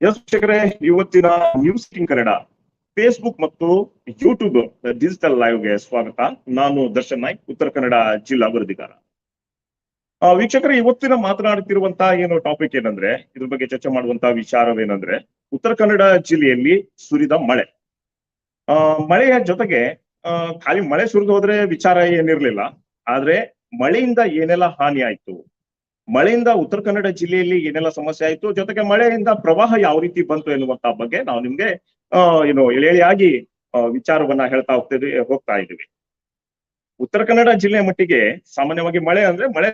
S ವೀಕ್ಷಕರೇ, ಇವತ್ತಿನ news king Kannada Facebook ಮತ್ತು ಯೂಟ್ಯೂಬ್ ಡಿಜಿಟಲ್ ಲೈವ್ಗೆ ಸ್ವಾಗತ. ನಾನು ದರ್ಶನ್ ನಾಯ್ಕ್, ಉತ್ತರ ಕನ್ನಡ ಜಿಲ್ಲಾ ವರದಿಗಾರ. ವೀಕ್ಷಕರೇ, ಇವತ್ತಿನ ಮಾತನಾಡುತ್ತಿರುವಂತಹ ಏನು ಟಾಪಿಕ್ ಏನಂದ್ರೆ, ಇದ್ರ ಬಗ್ಗೆ ಚರ್ಚೆ ಮಾಡುವಂತಹ ವಿಚಾರವೇನಂದ್ರೆ, ಉತ್ತರ ಕನ್ನಡ ಜಿಲ್ಲೆಯಲ್ಲಿ ಸುರಿದ ಮಳೆ. ಆ, ಮಳೆಯ ಜೊತೆಗೆ ಖಾಲಿ ಮಳೆ ಸುರಿದು ಹೋದ್ರೆ ವಿಚಾರ ಏನಿರ್ಲಿಲ್ಲ, ಆದ್ರೆ ಮಳೆಯಿಂದ ಏನೆಲ್ಲ ಹಾನಿ ಆಯ್ತು? ಮಳೆಯಿಂದ ಉತ್ತರ ಕನ್ನಡ ಜಿಲ್ಲೆಯಲ್ಲಿ ಏನೆಲ್ಲ ಸಮಸ್ಯೆ ಆಯಿತು, ಜೊತೆಗೆ ಮಳೆಯಿಂದ ಪ್ರವಾಹ ಯಾವ ರೀತಿ ಬಂತು ಎನ್ನುವಂತ ಬಗ್ಗೆ ನಾವು ನಿಮ್ಗೆ ಏನು ಎಳೆಯಾಗಿ ವಿಚಾರವನ್ನ ಹೇಳ್ತಾ ಹೋಗ್ತಿದ್ವಿ, ಹೋಗ್ತಾ ಇದ್ದೀವಿ. ಉತ್ತರ ಕನ್ನಡ ಜಿಲ್ಲೆಯ ಮಟ್ಟಿಗೆ ಸಾಮಾನ್ಯವಾಗಿ ಮಳೆ ಅಂದ್ರೆ ಮಳೆ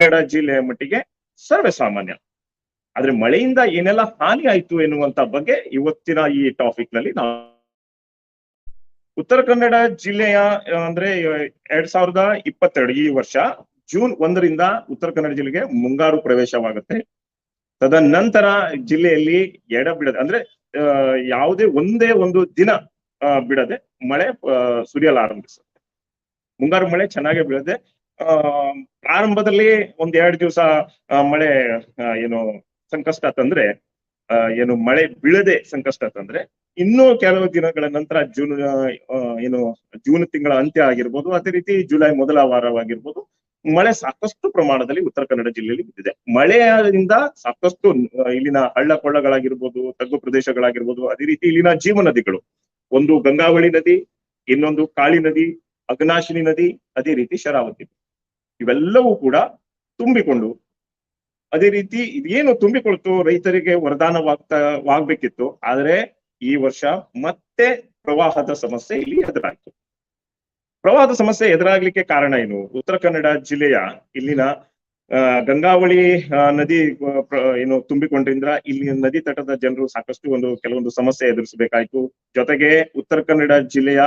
ಕನ್ನಡ ಜಿಲ್ಲೆಯ ಮಟ್ಟಿಗೆ ಸರ್ವೇ ಸಾಮಾನ್ಯ. ಆದ್ರೆ ಮಳೆಯಿಂದ ಏನೆಲ್ಲ ಹಾನಿ ಆಯ್ತು ಎನ್ನುವಂತ ಬಗ್ಗೆ ಇವತ್ತಿನ ಈ ಟಾಪಿಕ್ನಲ್ಲಿ ನಾವು ಉತ್ತರ ಕನ್ನಡ ಜಿಲ್ಲೆಯ ಅಂದ್ರೆ ಎರಡ್ ಸಾವಿರದ ಇಪ್ಪತ್ತೆರಡು ಈ ವರ್ಷ ಜೂನ್ ಒಂದರಿಂದ ಉತ್ತರ ಕನ್ನಡ ಜಿಲ್ಲೆಗೆ ಮುಂಗಾರು ಪ್ರವೇಶವಾಗುತ್ತೆ. ತದನಂತರ ಜಿಲ್ಲೆಯಲ್ಲಿ ಎಡ ಬಿಡದೆ ಅಂದ್ರೆ ಯಾವುದೇ ಒಂದೇ ಒಂದು ದಿನ ಬಿಡದೆ ಮಳೆ ಸುರಿಯಲು ಆರಂಭಿಸುತ್ತೆ. ಮುಂಗಾರು ಮಳೆ ಚೆನ್ನಾಗೇ ಬೀಳದೆ, ಆ, ಪ್ರಾರಂಭದಲ್ಲಿ ಒಂದ್ ಎರಡು ದಿವಸ ಮಳೆ ಏನು ಸಂಕಷ್ಟ ತಂದ್ರೆ ಏನು ಮಳೆ ಬೀಳದೆ ಸಂಕಷ್ಟ ತಂದ್ರೆ, ಇನ್ನೂ ಕೆಲವು ದಿನಗಳ ನಂತರ ಜೂನ್ ಏನು ಜೂನ್ ತಿಂಗಳ ಅಂತ್ಯ ಆಗಿರ್ಬೋದು, ಅದೇ ರೀತಿ ಜುಲೈ ಮೊದಲ ವಾರವಾಗಿರ್ಬೋದು, ಮಳೆ ಸಾಕಷ್ಟು ಪ್ರಮಾಣದಲ್ಲಿ ಉತ್ತರ ಕನ್ನಡ ಜಿಲ್ಲೆಯಲ್ಲಿ ಬಿದ್ದಿದೆ. ಮಳೆಯಿಂದ ಸಾಕಷ್ಟು ಇಲ್ಲಿನ ಹಳ್ಳ ಕೊಳ್ಳಗಳಾಗಿರ್ಬೋದು ತಗ್ಗು ಪ್ರದೇಶಗಳಾಗಿರ್ಬೋದು, ಅದೇ ರೀತಿ ಇಲ್ಲಿನ ಜೀವ ನದಿಗಳು. ಒಂದು ಗಂಗಾವಳಿ ನದಿ, ಇನ್ನೊಂದು ಕಾಳಿ ನದಿ, ಅಗ್ನಾಶಿನಿ ನದಿ, ಅದೇ ರೀತಿ ಶರಾವತಿ ಇವೆಲ್ಲವೂ ಕೂಡ ತುಂಬಿಕೊಂಡು ಅದೇ ರೀತಿ ಇದೇನು ತುಂಬಿಕೊಳ್ತು ರೈತರಿಗೆ ವರದಾನವಾಗ್ತಾ, ವಾಗ್ಬೇಕಿತ್ತು, ಆದ್ರೆ ಈ ವರ್ಷ ಮತ್ತೆ ಪ್ರವಾಹದ ಸಮಸ್ಯೆ ಇಲ್ಲಿ ಎದುರಾಯ್ತು. ಪ್ರವಾಹದ ಸಮಸ್ಯೆ ಎದುರಾಗ್ಲಿಕ್ಕೆ ಕಾರಣ ಏನು? ಉತ್ತರ ಕನ್ನಡ ಜಿಲ್ಲೆಯ ಇಲ್ಲಿನ ಗಂಗಾವಳಿ ನದಿ ಏನು ತುಂಬಿಕೊಂಡ್ರಿಂದ ಇಲ್ಲಿ ನದಿ ತಟದ ಜನರು ಸಾಕಷ್ಟು ಒಂದು ಕೆಲವೊಂದು ಸಮಸ್ಯೆ ಎದುರಿಸಬೇಕಾಯ್ತು. ಜೊತೆಗೆ ಉತ್ತರ ಕನ್ನಡ ಜಿಲ್ಲೆಯ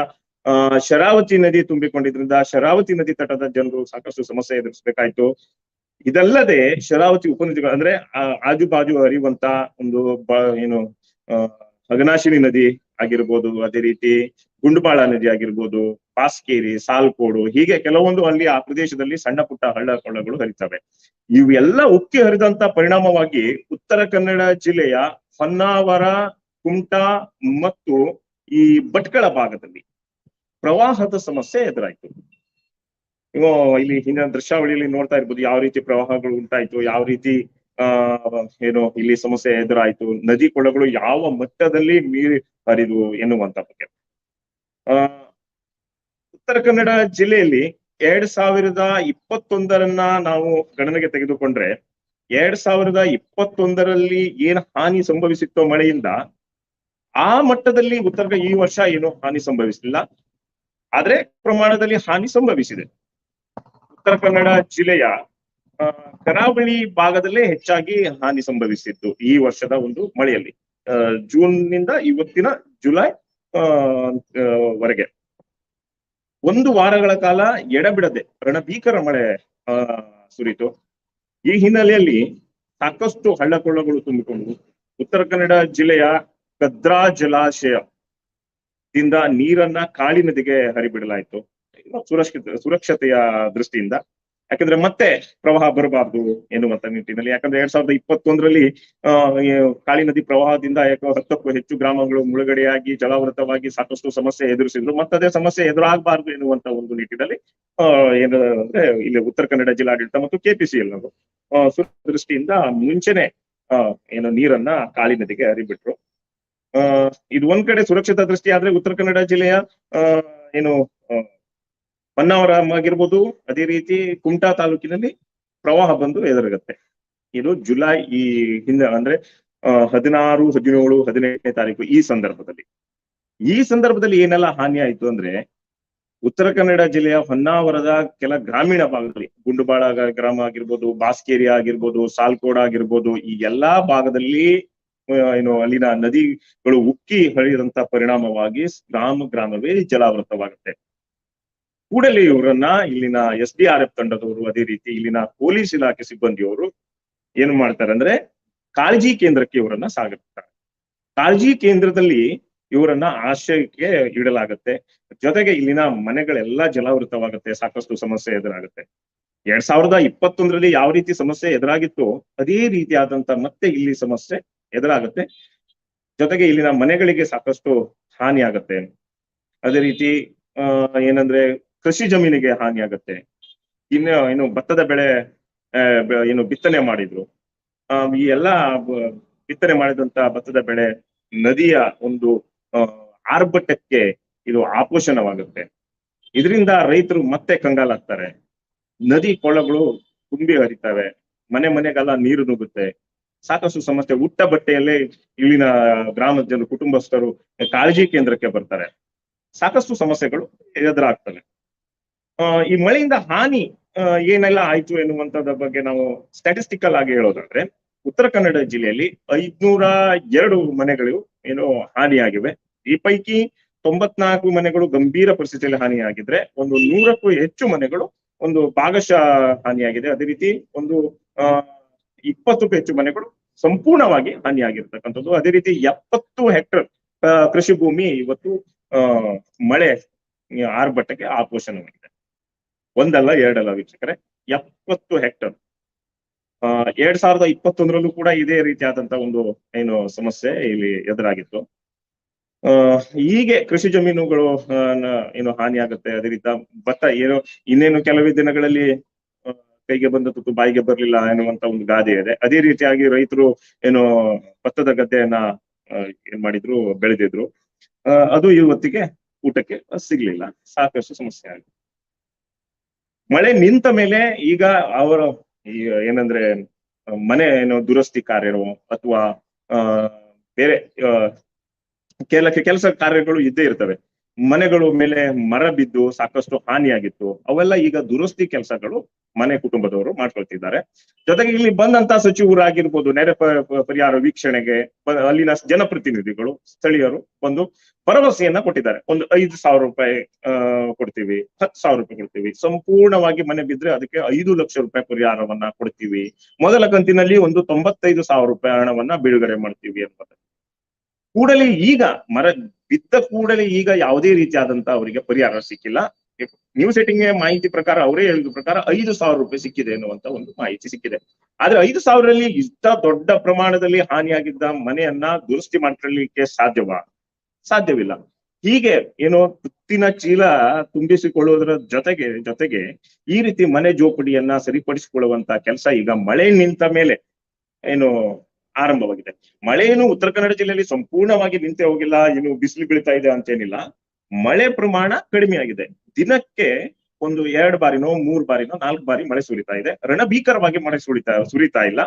ಶರಾವತಿ ನದಿ ತುಂಬಿಕೊಂಡಿದ್ರಿಂದ ಶರಾವತಿ ನದಿ ತಟದ ಜನರು ಸಾಕಷ್ಟು ಸಮಸ್ಯೆ ಎದುರಿಸಬೇಕಾಯ್ತು. ಇದಲ್ಲದೆ ಶರಾವತಿ ಉಪನದಿಗಳು, ಅಂದ್ರೆ ಆಜು ಬಾಜು ಹರಿಯುವಂತ ಒಂದು ಏನು ಅಹ್ ಅಘನಾಶಿನಿ ನದಿ ಆಗಿರ್ಬೋದು, ಅದೇ ರೀತಿ ಗುಂಡುಬಾಳ ನದಿ ಆಗಿರ್ಬೋದು ಪಾಸ್ಕೇರಿ ಸಾಲ್ಕೋಡು, ಹೀಗೆ ಕೆಲವೊಂದು ಅಲ್ಲಿ ಆ ಪ್ರದೇಶದಲ್ಲಿ ಸಣ್ಣ ಪುಟ್ಟ ಹಳ್ಳ ಕೊಳ್ಳಗಳು ಹರಿತವೆ. ಇವೆಲ್ಲ ಉಕ್ಕಿ ಹರಿದಂತ ಪರಿಣಾಮವಾಗಿ ಉತ್ತರ ಕನ್ನಡ ಜಿಲ್ಲೆಯ ಹೊನ್ನಾವರ, ಕುಮಟಾ ಮತ್ತು ಈ ಭಟ್ಕಳ ಭಾಗದಲ್ಲಿ ಪ್ರವಾಹದ ಸಮಸ್ಯೆ ಎದುರಾಯ್ತು. ಇವು ಇಲ್ಲಿ ಹಿಂದಿನ ದೃಶ್ಯಾವಳಿಯಲ್ಲಿ ನೋಡ್ತಾ ಇರ್ಬೋದು, ಯಾವ ರೀತಿ ಪ್ರವಾಹಗಳು ಉಂಟಾಯ್ತು, ಯಾವ ರೀತಿ, ಆ, ಏನು ಇಲ್ಲಿ ಸಮಸ್ಯೆ ಎದುರಾಯ್ತು, ನದಿ ಕೊಳಗಳು ಯಾವ ಮಟ್ಟದಲ್ಲಿ ಮೀರಿ ಹರಿದು ಎನ್ನುವಂತ ಬಗ್ಗೆ. ಆ, ಉತ್ತರ ಕನ್ನಡ ಜಿಲ್ಲೆಯಲ್ಲಿ ಎರಡ್ ಸಾವಿರದ ಇಪ್ಪತ್ತೊಂದರನ್ನ ನಾವು ಗಣನೆಗೆ ತೆಗೆದುಕೊಂಡ್ರೆ, ಎರಡ್ ಸಾವಿರದ ಇಪ್ಪತ್ತೊಂದರಲ್ಲಿ ಏನ್ ಹಾನಿ ಸಂಭವಿಸಿತ್ತು ಮಳೆಯಿಂದ, ಆ ಮಟ್ಟದಲ್ಲಿ ಉತ್ತರ ಈ ವರ್ಷ ಏನು ಹಾನಿ ಸಂಭವಿಸಲಿಲ್ಲ. ಆದ್ರೆ ಪ್ರಮಾಣದಲ್ಲಿ ಹಾನಿ ಸಂಭವಿಸಿದೆ. ಉತ್ತರ ಕನ್ನಡ ಜಿಲ್ಲೆಯ ಕರಾವಳಿ ಭಾಗದಲ್ಲೇ ಹೆಚ್ಚಾಗಿ ಹಾನಿ ಸಂಭವಿಸಿದ್ದು ಈ ವರ್ಷದ ಒಂದು ಮಳೆಯಲ್ಲಿ. ಜೂನ್ನಿಂದ ಇವತ್ತಿನ ಜುಲೈ ವರೆಗೆ. ಒಂದು ವಾರಗಳ ಕಾಲ ಎಡಬಿಡದೆ ರಣಭೀಕರ ಮಳೆ ಸುರಿತು ಈ ಹಿನ್ನೆಲೆಯಲ್ಲಿ ಸಾಕಷ್ಟು ಹಳ್ಳಕೊಳ್ಳಗಳು ತುಂಬಿಕೊಂಡು ಉತ್ತರ ಕನ್ನಡ ಜಿಲ್ಲೆಯ ಕದ್ರಾ ಜಲಾಶಯದಿಂದ ನೀರನ್ನ ಕಾಳಿ ನದಿಗೆ ಹರಿಬಿಡಲಾಯಿತು. ಸುರಕ್ಷಿತ, ಸುರಕ್ಷತೆಯ ದೃಷ್ಟಿಯಿಂದ. ಯಾಕಂದ್ರೆ ಮತ್ತೆ ಪ್ರವಾಹ ಬರಬಾರ್ದು ಎನ್ನುವಂತ ನಿಟ್ಟಿನಲ್ಲಿ. ಯಾಕಂದ್ರೆ ಎರಡ್ ಸಾವಿರದ ಇಪ್ಪತ್ತೊಂದರಲ್ಲಿ ಕಾಳಿ ನದಿ ಪ್ರವಾಹದಿಂದ ಹತ್ತಕ್ಕೂ ಹೆಚ್ಚು ಗ್ರಾಮಗಳು ಮುಳುಗಡೆಯಾಗಿ, ಜಲಾವೃತವಾಗಿ ಸಾಕಷ್ಟು ಸಮಸ್ಯೆ ಎದುರಿಸಿದ್ರು. ಮತ್ತದೇ ಸಮಸ್ಯೆ ಎದುರಾಗಬಾರ್ದು ಎನ್ನುವಂತ ಒಂದು ನಿಟ್ಟಿನಲ್ಲಿ, ಆ, ಏನು ಅಂದ್ರೆ ಇಲ್ಲಿ ಉತ್ತರ ಕನ್ನಡ ಜಿಲ್ಲಾಡಳಿತ ಮತ್ತು ಕೆಪಿಸಿಎಲ್ ಅವರು ದೃಷ್ಟಿಯಿಂದ ಮುಂಚೆನೆ ಏನು ನೀರನ್ನ ಕಾಳಿ ನದಿಗೆ ಹರಿಬಿಟ್ರು. ಆ, ಇದು ಒಂದ್ ಕಡೆ ಸುರಕ್ಷತಾ ದೃಷ್ಟಿ, ಆದ್ರೆ ಉತ್ತರ ಕನ್ನಡ ಜಿಲ್ಲೆಯ ಏನು ಹೊನ್ನಾವರ ಆಗಿರ್ಬೋದು ಅದೇ ರೀತಿ ಕುಮಟಾ ತಾಲೂಕಿನಲ್ಲಿ ಪ್ರವಾಹ ಬಂದು ಎದುರಾಗತ್ತೆ ಇದು ಜುಲೈ ಈ ಹಿಂದೆ ಅಂದ್ರೆ ಹದಿನಾರು, ಹದಿನೇಳು, ಹದಿನೆಂಟನೇ ತಾರೀಕು ಈ ಸಂದರ್ಭದಲ್ಲಿ. ಈ ಸಂದರ್ಭದಲ್ಲಿ ಏನೆಲ್ಲ ಹಾನಿ ಆಯ್ತು ಅಂದ್ರೆ, ಉತ್ತರ ಕನ್ನಡ ಜಿಲ್ಲೆಯ ಹೊನ್ನಾವರದ ಕೆಲ ಗ್ರಾಮೀಣ ಭಾಗದಲ್ಲಿ, ಗುಂಡುಬಾಳ ಗ್ರಾಮ ಆಗಿರ್ಬೋದು, ಬಾಸ್ಕೇರಿ ಆಗಿರ್ಬೋದು, ಸಾಲ್ಕೋಡ ಆಗಿರ್ಬೋದು, ಈ ಎಲ್ಲಾ ಭಾಗದಲ್ಲಿ ಏನು ಅಲ್ಲಿನ ನದಿಗಳು ಉಕ್ಕಿ ಹರಿದಂತ ಪರಿಣಾಮವಾಗಿ ಗ್ರಾಮ ಗ್ರಾಮವೇ ಜಲಾವೃತವಾಗುತ್ತೆ. ಕೂಡಲೇ ಇವರನ್ನ ಇಲ್ಲಿನ ಎಸ್ ಡಿ ಆರ್ ಎಫ್ ತಂಡದವರು ಅದೇ ರೀತಿ ಇಲ್ಲಿನ ಪೊಲೀಸ್ ಇಲಾಖೆ ಸಿಬ್ಬಂದಿಯವರು ಏನು ಮಾಡ್ತಾರೆ ಅಂದ್ರೆ ಕಾಳಜಿ ಕೇಂದ್ರಕ್ಕೆ ಇವರನ್ನ ಸಾಗಿಸ್ತಾರೆ ಕಾಳಜಿ ಕೇಂದ್ರದಲ್ಲಿ ಇವರನ್ನ ಆಶ್ರಯಕ್ಕೆ ಇಡಲಾಗುತ್ತೆ. ಜೊತೆಗೆ ಇಲ್ಲಿನ ಮನೆಗಳೆಲ್ಲ ಜಲಾವೃತವಾಗುತ್ತೆ, ಸಾಕಷ್ಟು ಸಮಸ್ಯೆ ಎದುರಾಗುತ್ತೆ. ಎರಡ್ ಸಾವಿರದ ಇಪ್ಪತ್ತೊಂದರಲ್ಲಿ ಯಾವ ರೀತಿ ಸಮಸ್ಯೆ ಎದುರಾಗಿತ್ತು ಅದೇ ರೀತಿಯಾದಂತ ಮತ್ತೆ ಇಲ್ಲಿ ಸಮಸ್ಯೆ ಎದುರಾಗುತ್ತೆ. ಜೊತೆಗೆ ಇಲ್ಲಿನ ಮನೆಗಳಿಗೆ ಸಾಕಷ್ಟು ಹಾನಿ ಆಗತ್ತೆ ಅದೇ ರೀತಿ ಏನಂದ್ರೆ ಕೃಷಿ ಜಮೀನಿಗೆ ಹಾನಿ ಆಗತ್ತೆ ಇನ್ನು ಏನು ಭತ್ತದ ಬೆಳೆ ಏನು ಬಿತ್ತನೆ ಮಾಡಿದ್ರು. ಈ ಎಲ್ಲಾ ಬಿತ್ತನೆ ಮಾಡಿದಂತ ಭತ್ತದ ಬೆಳೆ ನದಿಯ ಒಂದು ಆರ್ಭಟಕ್ಕೆ ಇದು ಆಪೋಷಣವಾಗುತ್ತೆ ಇದರಿಂದ ರೈತರು ಮತ್ತೆ ಕಂಗಾಲಾಗ್ತಾರೆ. ನದಿ ಕೊಳಗಳು ತುಂಬಿ ಹರಿತವೆ. ಮನೆ ಮನೆಗೆಲ್ಲ ನೀರು ನುಗ್ಗುತ್ತೆ. ಸಾಕಷ್ಟು ಸಮಸ್ಯೆ. ಉಟ್ಟ ಬಟ್ಟೆಯಲ್ಲೇ ಇಲ್ಲಿನ ಗ್ರಾಮದ ಜನರು ಕುಟುಂಬಸ್ಥರು ಕಾಳಜಿ ಕೇಂದ್ರಕ್ಕೆ ಬರ್ತಾರೆ. ಸಾಕಷ್ಟು ಸಮಸ್ಯೆಗಳು ಎದುರಾಗ್ತವೆ. ಈ ಮಳೆಯಿಂದ ಹಾನಿ ಏನೆಲ್ಲ ಆಯ್ತು ಎನ್ನುವಂತದ ಬಗ್ಗೆ ನಾವು ಸ್ಟ್ಯಾಟಿಸ್ಟಿಕಲ್ ಆಗಿ ಹೇಳೋದಾದ್ರೆ, ಉತ್ತರ ಕನ್ನಡ ಜಿಲ್ಲೆಯಲ್ಲಿ ಐದ್ನೂರ ಎರಡು ಮನೆಗಳು ಏನು ಹಾನಿಯಾಗಿವೆ. ಈ ಪೈಕಿ ತೊಂಬತ್ನಾಲ್ಕು ಮನೆಗಳು ಗಂಭೀರ ಪರಿಸ್ಥಿತಿಯಲ್ಲಿ ಹಾನಿಯಾಗಿದ್ರೆ, ಒಂದು ನೂರಕ್ಕೂ ಹೆಚ್ಚು ಮನೆಗಳು ಒಂದು ಭಾಗಶಃ ಹಾನಿಯಾಗಿದೆ. ಅದೇ ರೀತಿ ಒಂದು ಇಪ್ಪತ್ತಕ್ಕೂ ಹೆಚ್ಚು ಮನೆಗಳು ಸಂಪೂರ್ಣವಾಗಿ ಹಾನಿಯಾಗಿರ್ತಕ್ಕಂಥದ್ದು. ಅದೇ ರೀತಿ ಎಪ್ಪತ್ತು ಹೆಕ್ಟರ್ ಕೃಷಿ ಭೂಮಿ ಇವತ್ತು ಮಳೆ ಆರ್ಭಟಕ್ಕೆ ಆಪೋಷಣವಾಗಿದೆ. ಒಂದಲ್ಲ ಎರಡಲ್ಲ ವೀಕ್ಷಕರೇ, ಎಪ್ಪತ್ತು ಹೆಕ್ಟರ್ ಎರಡ್ ಸಾವಿರದ ಇಪ್ಪತ್ತೊಂದರಲ್ಲೂ ಕೂಡ ಇದೇ ರೀತಿಯಾದಂತ ಒಂದು ಏನು ಸಮಸ್ಯೆ ಇಲ್ಲಿ ಎದುರಾಗಿತ್ತು. ಹೀಗೆ ಕೃಷಿ ಜಮೀನುಗಳು ಏನು ಹಾನಿ ಆಗುತ್ತೆ, ಅದೇ ರೀತಿ ಭತ್ತ ಏನು, ಇನ್ನೇನು ಕೆಲವೇ ದಿನಗಳಲ್ಲಿ ಕೈಗೆ ಬಂದ ತುತ್ತು ಬಾಯಿಗೆ ಬರ್ಲಿಲ್ಲ ಎನ್ನುವಂತ ಒಂದು ಗಾದೆ ಇದೆ. ಅದೇ ರೀತಿಯಾಗಿ ರೈತರು ಏನು ಭತ್ತದ ಗದ್ದೆಯನ್ನ ಏನ್ ಮಾಡಿದ್ರು, ಬೆಳೆದಿದ್ರು. ಅದು ಇವತ್ತಿಗೆ ಊಟಕ್ಕೆ ಸಿಗ್ಲಿಲ್ಲ. ಸಾಕಷ್ಟು ಸಮಸ್ಯೆ ಆಗಿದೆ. ಮಳೆ ನಿಂತ ಮೇಲೆ ಈಗ ಅವರ ಏನಂದ್ರೆ, ಮನೆ ಏನೋ ದುರಸ್ತಿ ಕಾರ್ಯವೋ ಅಥವಾ ಬೇರೆ ಕೆಲ ಕೆಲಸ ಕಾರ್ಯಗಳು ಇದ್ದೇ ಇರ್ತವೆ. ಮನೆಗಳು ಮೇಲೆ ಮರ ಬಿದ್ದು ಸಾಕಷ್ಟು ಹಾನಿಯಾಗಿತ್ತು. ಅವೆಲ್ಲ ಈಗ ದುರಸ್ತಿ ಕೆಲಸಗಳು ಮನೆ ಕುಟುಂಬದವರು ಮಾಡ್ಕೊಳ್ತಿದ್ದಾರೆ. ಜೊತೆಗೆ ಇಲ್ಲಿ ಬಂದಂತ ಸಚಿವರಾಗಿರ್ಬೋದು ನೆರೆ ಪರಿಹಾರ ವೀಕ್ಷಣೆಗೆ ಅಲ್ಲಿನ ಜನಪ್ರತಿನಿಧಿಗಳು, ಸ್ಥಳೀಯರು ಒಂದು ಭರವಸೆಯನ್ನ ಕೊಟ್ಟಿದ್ದಾರೆ. ಒಂದು ಐದು ಸಾವಿರ ರೂಪಾಯಿ ಕೊಡ್ತೀವಿ, ಹತ್ತು ಸಾವಿರ ರೂಪಾಯಿ ಕೊಡ್ತೀವಿ. ಸಂಪೂರ್ಣವಾಗಿ ಮನೆ ಬಿದ್ರೆ ಅದಕ್ಕೆ ಐದು ಲಕ್ಷ ರೂಪಾಯಿ ಪರಿಹಾರವನ್ನ ಕೊಡ್ತೀವಿ. ಮೊದಲ ಕಂತಿನಲ್ಲಿ ಒಂದು ತೊಂಬತ್ತೈದು ಸಾವಿರ ರೂಪಾಯಿ ಹಣವನ್ನ ಬಿಡುಗಡೆ ಮಾಡ್ತೀವಿ ಅನ್ನೋದು. ಕೂಡಲೇ ಈಗ ಮರ ಬಿದ್ದ ಕೂಡಲೇ ಈಗ ಯಾವುದೇ ರೀತಿಯಾದಂತ ಅವರಿಗೆ ಪರಿಹಾರ ಸಿಕ್ಕಿಲ್ಲ. ನ್ಯೂ ಸೆಟ್ಟಿಂಗ್ ಮಾಹಿತಿ ಪ್ರಕಾರ, ಅವರೇ ಹೇಳಿದ ಪ್ರಕಾರ ಐದು ಸಾವಿರ ರೂಪಾಯಿ ಸಿಕ್ಕಿದೆ ಎನ್ನುವಂತ ಒಂದು ಮಾಹಿತಿ ಸಿಕ್ಕಿದೆ. ಆದ್ರೆ ಐದು ಸಾವಿರದಲ್ಲಿ ಇಷ್ಟ ದೊಡ್ಡ ಪ್ರಮಾಣದಲ್ಲಿ ಹಾನಿಯಾಗಿದ್ದ ಮನೆಯನ್ನ ದುರಸ್ತಿ ಮಾಡ್ಕೊಳ್ಳಿಕ್ಕೆ ಸಾಧ್ಯವಾ? ಸಾಧ್ಯವಿಲ್ಲ. ಹೀಗೆ ಏನೋ ತುತ್ತಿನ ಚೀಲ ತುಂಬಿಸಿಕೊಳ್ಳುವುದರ ಜೊತೆಗೆ ಜೊತೆಗೆ ಈ ರೀತಿ ಮನೆ ಜೋಪಡಿಯನ್ನ ಸರಿಪಡಿಸಿಕೊಳ್ಳುವಂತ ಕೆಲಸ ಈಗ ಮಳೆ ನಿಂತ ಮೇಲೆ, ಏನು ಆರಂಭವಾಗಿದೆ. ಮಳೆ ಏನು ಉತ್ತರ ಕನ್ನಡ ಜಿಲ್ಲೆಯಲ್ಲಿ ಸಂಪೂರ್ಣವಾಗಿ ನಿಂತೇ ಹೋಗಿಲ್ಲ ಏನು ಬಿಸಿಲು ಬೀಳ್ತಾ ಇದೆ ಅಂತೇನಿಲ್ಲ. ಮಳೆ ಪ್ರಮಾಣ ಕಡಿಮೆ ಆಗಿದೆ ದಿನಕ್ಕೆ ಒಂದು ಎರಡು ಬಾರಿನೋ ಮೂರು ಬಾರಿನೋ ನಾಲ್ಕು ಬಾರಿ ಮಳೆ ಸುರಿತಾ ಇದೆ. ರಣಭೀಕರವಾಗಿ ಮಳೆ ಸುರಿತಾ ಸುರಿತಾ ಇಲ್ಲ.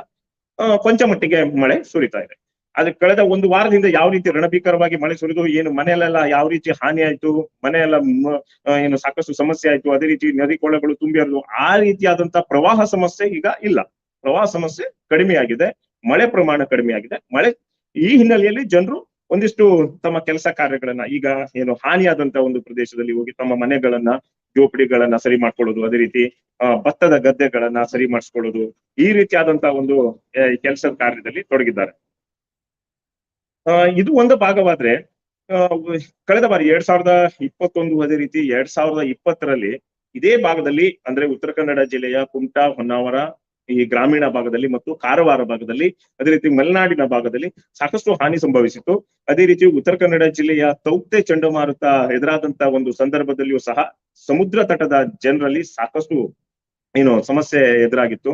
ಆ, ಕೊಂಚ ಮಟ್ಟಿಗೆ ಮಳೆ ಸುರಿತಾ ಇದೆ. ಆದ್ರೆ ಕಳೆದ ಒಂದು ವಾರದಿಂದ ಯಾವ ರೀತಿ ರಣಭೀಕರವಾಗಿ ಮಳೆ ಸುರಿದು ಏನು ಮನೆಯಲ್ಲೆಲ್ಲ ಯಾವ ರೀತಿ ಹಾನಿ ಆಯ್ತು ಮನೆಯೆಲ್ಲ ಏನು ಸಾಕಷ್ಟು ಸಮಸ್ಯೆ ಆಯ್ತು ಅದೇ ರೀತಿ ನದಿ ಕೊಳ್ಳಗಳು ತುಂಬಿ ಆ ರೀತಿಯಾದಂತ ಪ್ರವಾಹ ಸಮಸ್ಯೆ ಈಗ ಇಲ್ಲ. ಪ್ರವಾಹ ಸಮಸ್ಯೆ ಕಡಿಮೆ ಆಗಿದೆ ಮಳೆ ಪ್ರಮಾಣ ಕಡಿಮೆ ಆಗಿದೆ. ಮಳೆ ಈ ಹಿನ್ನೆಲೆಯಲ್ಲಿ ಜನರು ಒಂದಿಷ್ಟು ತಮ್ಮ ಕೆಲಸ ಕಾರ್ಯಗಳನ್ನ ಈಗ ಏನು ಹಾನಿಯಾದಂತ ಒಂದು ಪ್ರದೇಶದಲ್ಲಿ ಹೋಗಿ ತಮ್ಮ ಮನೆಗಳನ್ನ, ಜೋಪಡಿಗಳನ್ನ ಸರಿ ಮಾಡ್ಕೊಳ್ಳೋದು, ಅದೇ ರೀತಿ ಭತ್ತದ ಗದ್ದೆಗಳನ್ನ ಸರಿ ಮಾಡಿಸ್ಕೊಳ್ಳೋದು ಈ ರೀತಿಯಾದಂತ ಒಂದು ಕೆಲಸದ ಕಾರ್ಯದಲ್ಲಿ ತೊಡಗಿದ್ದಾರೆ. ಇದು ಒಂದು ಭಾಗವಾದ್ರೆ ಕಳೆದ ಬಾರಿ ಎರಡ್ ಸಾವಿರದ ಇಪ್ಪತ್ತೊಂದು ಅದೇ ರೀತಿ ಎರಡ್ ಸಾವಿರದ ಇಪ್ಪತ್ತರಲ್ಲಿ ಇದೇ ಭಾಗದಲ್ಲಿ ಅಂದ್ರೆ ಉತ್ತರ ಕನ್ನಡ ಜಿಲ್ಲೆಯ ಕುಮಟಾ ಹೊನ್ನಾವರ ಈ ಗ್ರಾಮೀಣ ಭಾಗದಲ್ಲಿ ಮತ್ತು ಕಾರವಾರ ಭಾಗದಲ್ಲಿ, ಅದೇ ರೀತಿ ಮಲೆನಾಡಿನ ಭಾಗದಲ್ಲಿ ಸಾಕಷ್ಟು ಹಾನಿ ಸಂಭವಿಸಿತ್ತು. ಅದೇ ರೀತಿ ಉತ್ತರ ಕನ್ನಡ ಜಿಲ್ಲೆಯ ತೌಕ್ತೆ ಚಂಡಮಾರುತ ಎದುರಾದಂತಹ ಒಂದು ಸಂದರ್ಭದಲ್ಲಿಯೂ ಸಹ ಸಮುದ್ರ ತಟದ ಜನರಲ್ಲಿ ಸಾಕಷ್ಟು ಏನು ಸಮಸ್ಯೆ ಎದುರಾಗಿತ್ತು.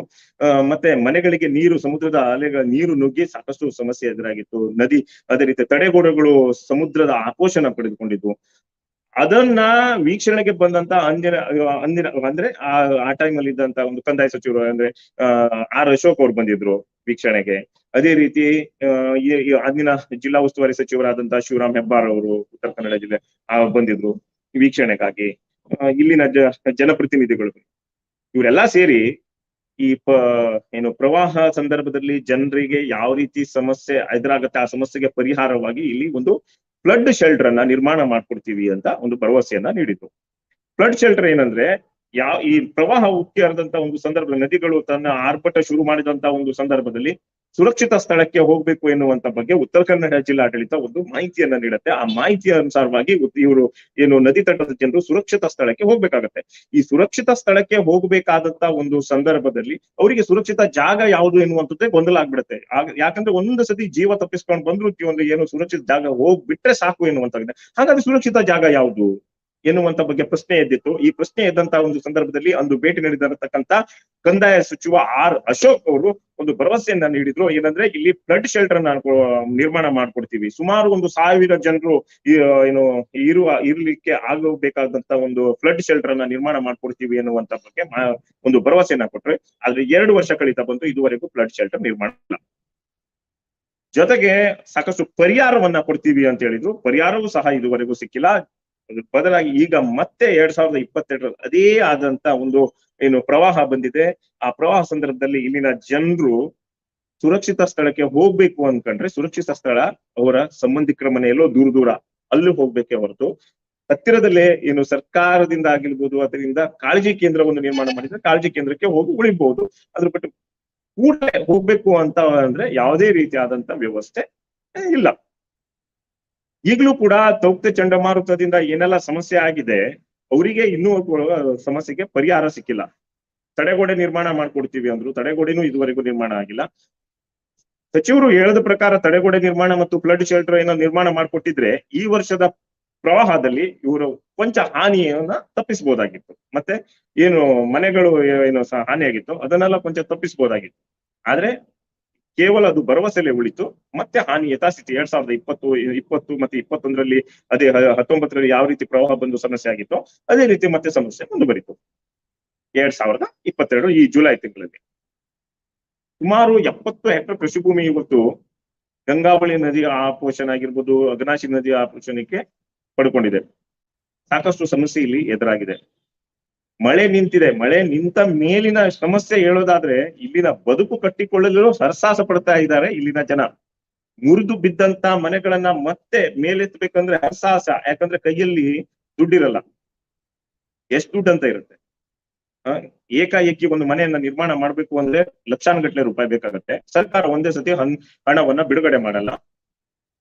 ಮತ್ತೆ ಮನೆಗಳಿಗೆ ನೀರು, ಸಮುದ್ರದ ಅಲೆಗಳ ನೀರು ನುಗ್ಗಿ ಸಾಕಷ್ಟು ಸಮಸ್ಯೆ ಎದುರಾಗಿತ್ತು. ನದಿ, ಅದೇ ರೀತಿ ತಡೆಗೋಡೆಗಳು ಸಮುದ್ರದ ಆಕೋಶನ ಪಡೆದುಕೊಂಡಿದ್ವು. ಅದನ್ನ ವೀಕ್ಷಣೆಗೆ ಬಂದಂತ ಅಂದಿನ ಅಂದಿನ, ಅಂದ್ರೆ ಆ ಆ ಟೈಮ್ ಅಲ್ಲಿ ಇದ್ದಂತ ಒಂದು ಕಂದಾಯ ಸಚಿವರು, ಅಂದ್ರೆ ಆರ್ ಅಶೋಕ್ ಅವ್ರು ಬಂದಿದ್ರು ವೀಕ್ಷಣೆಗೆ. ಅದೇ ರೀತಿ ಅಂದಿನ ಜಿಲ್ಲಾ ಉಸ್ತುವಾರಿ ಸಚಿವರಾದಂತಹ ಶಿವರಾಮ್ ಹೆಬ್ಬಾರ್ ಅವರು ಉತ್ತರ ಕನ್ನಡ ಜಿಲ್ಲೆ ಬಂದಿದ್ರು ವೀಕ್ಷಣೆಗಾಗಿ. ಇಲ್ಲಿನ ಜ, ಜನಪ್ರತಿನಿಧಿಗಳು ಇವರೆಲ್ಲ ಸೇರಿ ಈ ಪ, ಏನು ಪ್ರವಾಹ ಸಂದರ್ಭದಲ್ಲಿ ಜನರಿಗೆ ಯಾವ ರೀತಿ ಸಮಸ್ಯೆ ಎದುರಾಗತ್ತೆ, ಆ ಸಮಸ್ಯೆಗೆ ಪರಿಹಾರವಾಗಿ ಇಲ್ಲಿ ಒಂದು ಫ್ಲಡ್ ಶೆಲ್ಟರ್ ಅನ್ನ ನಿರ್ಮಾಣ ಮಾಡ್ಕೊಡ್ತೀವಿ ಅಂತ ಒಂದು ಭರವಸೆಯನ್ನ ನೀಡಿತು ಫ್ಲಡ್ ಶೆಲ್ಟರ್ ಏನಂದ್ರೆ ಯಾವ ಈ ಪ್ರವಾಹ ಉಕ್ಕಿ ಒಂದು ಸಂದರ್ಭದಲ್ಲಿ, ನದಿಗಳು ತನ್ನ ಆರ್ಭಟ ಶುರು ಮಾಡಿದಂತ ಒಂದು ಸಂದರ್ಭದಲ್ಲಿ ಸುರಕ್ಷಿತ ಸ್ಥಳಕ್ಕೆ ಹೋಗ್ಬೇಕು ಎನ್ನುವಂತ ಬಗ್ಗೆ ಉತ್ತರ ಕನ್ನಡ ಜಿಲ್ಲಾಡಳಿತ ಒಂದು ಮಾಹಿತಿಯನ್ನ ನೀಡುತ್ತೆ. ಆ ಮಾಹಿತಿಯ ಅನುಸಾರವಾಗಿ ಇವರು ಏನು ನದಿ ತಟದ ಜನರು ಸುರಕ್ಷಿತ ಸ್ಥಳಕ್ಕೆ ಹೋಗ್ಬೇಕಾಗತ್ತೆ. ಈ ಸುರಕ್ಷಿತ ಸ್ಥಳಕ್ಕೆ ಹೋಗ್ಬೇಕಾದಂತ ಒಂದು ಸಂದರ್ಭದಲ್ಲಿ ಅವರಿಗೆ ಸುರಕ್ಷಿತ ಜಾಗ ಯಾವುದು ಎನ್ನುವಂಥದ್ದೇ ಗೊಂದಲ ಆಗ್ಬಿಡುತ್ತೆ. ಆಗ- ಯಾಕಂದ್ರೆ ಒಂದೊಂದು ಸತಿ ಜೀವ ತಪ್ಪಿಸ್ಕೊಂಡು ಬಂದ್ರು ಒಂದು ಏನು ಸುರಕ್ಷಿತ ಜಾಗ ಹೋಗ್ಬಿಟ್ರೆ ಸಾಕು ಎನ್ನುವಂತಾಗಿದೆ. ಹಾಗಾದ್ರೆ ಸುರಕ್ಷಿತ ಜಾಗ ಯಾವುದು? ಎನ್ನುವಂತ ಬಗ್ಗೆ ಪ್ರಶ್ನೆ ಎದ್ದಿತ್ತು. ಈ ಪ್ರಶ್ನೆ ಎದ್ದಂತ ಒಂದು ಸಂದರ್ಭದಲ್ಲಿ ಅಂದು ಭೇಟಿ ನೀಡಿದಂತಕ್ಕಂತ ಕಂದಾಯ ಸಚಿವ ಆರ್ ಅಶೋಕ್ ಅವರು ಒಂದು ಭರವಸೆಯನ್ನ ನೀಡಿದ್ರು. ಏನಂದ್ರೆ ಇಲ್ಲಿ ಫ್ಲಡ್ ಶೆಲ್ಟರ್ ಅನ್ನ ನಿರ್ಮಾಣ ಮಾಡ್ಕೊಡ್ತೀವಿ. ಸುಮಾರು ಒಂದು ಸಾವಿರ ಜನರು ಏನು, ಇರುವ, ಇರ್ಲಿಕ್ಕೆ ಆಗಬೇಕಾದಂತ ಒಂದು ಫ್ಲಡ್ ಶೆಲ್ಟರ್ ಅನ್ನ ನಿರ್ಮಾಣ ಮಾಡ್ಕೊಡ್ತೀವಿ ಎನ್ನುವಂತ ಬಗ್ಗೆ ಒಂದು ಭರವಸೆಯನ್ನ ಕೊಟ್ರೆ. ಆದ್ರೆ ಎರಡು ವರ್ಷ ಕಳೀತಾ ಬಂತು ಇದುವರೆಗೂ ಫ್ಲಡ್ ಶೆಲ್ಟರ್ ನಿರ್ಮಾಣ ಇಲ್ಲ. ಜೊತೆಗೆ ಸಾಕಷ್ಟು ಪರಿಹಾರವನ್ನ ಕೊಡ್ತೀವಿ ಅಂತ ಹೇಳಿದ್ರು. ಪರಿಹಾರವೂ ಸಹ ಇದುವರೆಗೂ ಸಿಕ್ಕಿಲ್ಲ. ಬದಲಾಗಿ ಈಗ ಮತ್ತೆ ಎರಡ್ ಸಾವಿರದ ಇಪ್ಪತ್ತೆರಡರಲ್ಲಿ ಅದೇ ಆದಂತ ಒಂದು ಏನು ಪ್ರವಾಹ ಬಂದಿದೆ. ಆ ಪ್ರವಾಹ ಸಂದರ್ಭದಲ್ಲಿ ಇಲ್ಲಿನ ಜನರು ಸುರಕ್ಷಿತ ಸ್ಥಳಕ್ಕೆ ಹೋಗ್ಬೇಕು ಅನ್ಕಂಡ್ರೆ ಸುರಕ್ಷಿತ ಸ್ಥಳ ಅವರ ಸಂಬಂಧಿಕರ ಮನೆಯಲ್ಲೋ ದೂರ ದೂರ ಅಲ್ಲೂ ಹೋಗ್ಬೇಕೆ ಹೊರತು. ಹತ್ತಿರದಲ್ಲೇ ಏನು ಸರ್ಕಾರದಿಂದ ಆಗಿರ್ಬೋದು ಅದರಿಂದ ಕಾಳಜಿ ಕೇಂದ್ರವನ್ನು ನಿರ್ಮಾಣ ಮಾಡಿದ್ರೆ ಕಾಳಜಿ ಕೇಂದ್ರಕ್ಕೆ ಹೋಗಿ ಉಳಿಬಹುದು. ಅದ್ರ ಬಿಟ್ಟು ಕೂಡಲೇ ಹೋಗ್ಬೇಕು ಅಂತ ಅಂದ್ರೆ ಯಾವುದೇ ರೀತಿಯಾದಂತ ವ್ಯವಸ್ಥೆ ಇಲ್ಲ. ಈಗಲೂ ಕೂಡ ತೌಕ್ತ ಚಂಡಮಾರುತದಿಂದ ಏನೆಲ್ಲ ಸಮಸ್ಯೆ ಆಗಿದೆ, ಅವರಿಗೆ ಇನ್ನೂ ಸಮಸ್ಯೆಗೆ ಪರಿಹಾರ ಸಿಕ್ಕಿಲ್ಲ. ತಡೆಗೋಡೆ ನಿರ್ಮಾಣ ಮಾಡ್ಕೊಡ್ತೀವಿ ಅಂದ್ರು, ತಡೆಗೋಡೆನೂ ಇದುವರೆಗೂ ನಿರ್ಮಾಣ ಆಗಿಲ್ಲ. ಸಚಿವರು ಹೇಳದ ಪ್ರಕಾರ ತಡೆಗೋಡೆ ನಿರ್ಮಾಣ ಮತ್ತು ಫ್ಲಡ್ ಶೆಲ್ಟರ್ ಏನೋ ನಿರ್ಮಾಣ ಮಾಡ್ಕೊಟ್ಟಿದ್ರೆ ಈ ವರ್ಷದ ಪ್ರವಾಹದಲ್ಲಿ ಇವರು ಕೊಂಚ ಹಾನಿಯನ್ನ ತಪ್ಪಿಸಬಹುದಾಗಿತ್ತು ಮತ್ತೆ ಏನು ಮನೆಗಳು ಏನು ಹಾನಿಯಾಗಿತ್ತು, ಅದನ್ನೆಲ್ಲ ಕೊಂಚ ತಪ್ಪಿಸಬಹುದಾಗಿತ್ತು ಆದ್ರೆ ಕೇವಲ ಅದು ಭರವಸೆಲೆ ಉಳಿತು, ಮತ್ತೆ ಹಾನಿ ಯಥಾಸ್ಥಿತಿ ಎರಡ್ ಸಾವಿರದ ಇಪ್ಪತ್ತು ಇಪ್ಪತ್ತು ಮತ್ತೆ ಇಪ್ಪತ್ತೊಂದರಲ್ಲಿ ಅದೇ ಹತ್ತೊಂಬತ್ತರಲ್ಲಿ ಯಾವ ರೀತಿ ಪ್ರವಾಹ ಬಂದು ಸಮಸ್ಯೆ ಆಗಿತ್ತು, ಅದೇ ರೀತಿ ಮತ್ತೆ ಸಮಸ್ಯೆ ಮುಂದುವರಿತು ಎರಡ್ ಸಾವಿರದ ಇಪ್ಪತ್ತೆರಡು ಈ ಜುಲೈ ತಿಂಗಳಲ್ಲಿ. ಸುಮಾರು ಎಪ್ಪತ್ತು ಹೆಕ್ಟರ್ ಕೃಷಿ ಭೂಮಿ ಇವತ್ತು ಗಂಗಾವಳಿ ನದಿ ಆಪೋಷಣ ಆಗಿರ್ಬೋದು, ಅಗ್ನಾಶಿ ನದಿ ಆಪೋಷಣಕ್ಕೆ ಪಡ್ಕೊಂಡಿದೆ. ಸಾಕಷ್ಟು ಸಮಸ್ಯೆ ಇಲ್ಲಿ ಎದುರಾಗಿದೆ. ಮಳೆ ನಿಂತಿದೆ, ಮಳೆ ನಿಂತ ಮೇಲಿನ ಸಮಸ್ಯೆ ಹೇಳೋದಾದ್ರೆ ಇಲ್ಲಿನ ಬದುಕು ಕಟ್ಟಿಕೊಳ್ಳಲು ಸರಸಾಸ ಪಡ್ತಾ ಇದ್ದಾರೆ ಇಲ್ಲಿನ ಜನ. ಮುರಿದು ಬಿದ್ದಂತ ಮನೆಗಳನ್ನ ಮತ್ತೆ ಮೇಲೆತ್ತಬೇಕಂದ್ರೆ ಹರಸಾಹಸ ಯಾಕಂದ್ರೆ ಕೈಯಲ್ಲಿ ದುಡ್ಡಿರಲ್ಲ. ಎಷ್ಟು ದುಡ್ಡು ಅಂತ ಇರುತ್ತೆ. ಏಕಾಏಕಿ ಒಂದು ಮನೆಯನ್ನ ನಿರ್ಮಾಣ ಮಾಡ್ಬೇಕು ಅಂದ್ರೆ ಲಕ್ಷಾನುಗಟ್ಲೆ ರೂಪಾಯಿ ಬೇಕಾಗತ್ತೆ. ಸರ್ಕಾರ ಒಂದೇ ಸತಿ ಹಣವನ್ನ ಬಿಡುಗಡೆ ಮಾಡಲ್ಲ.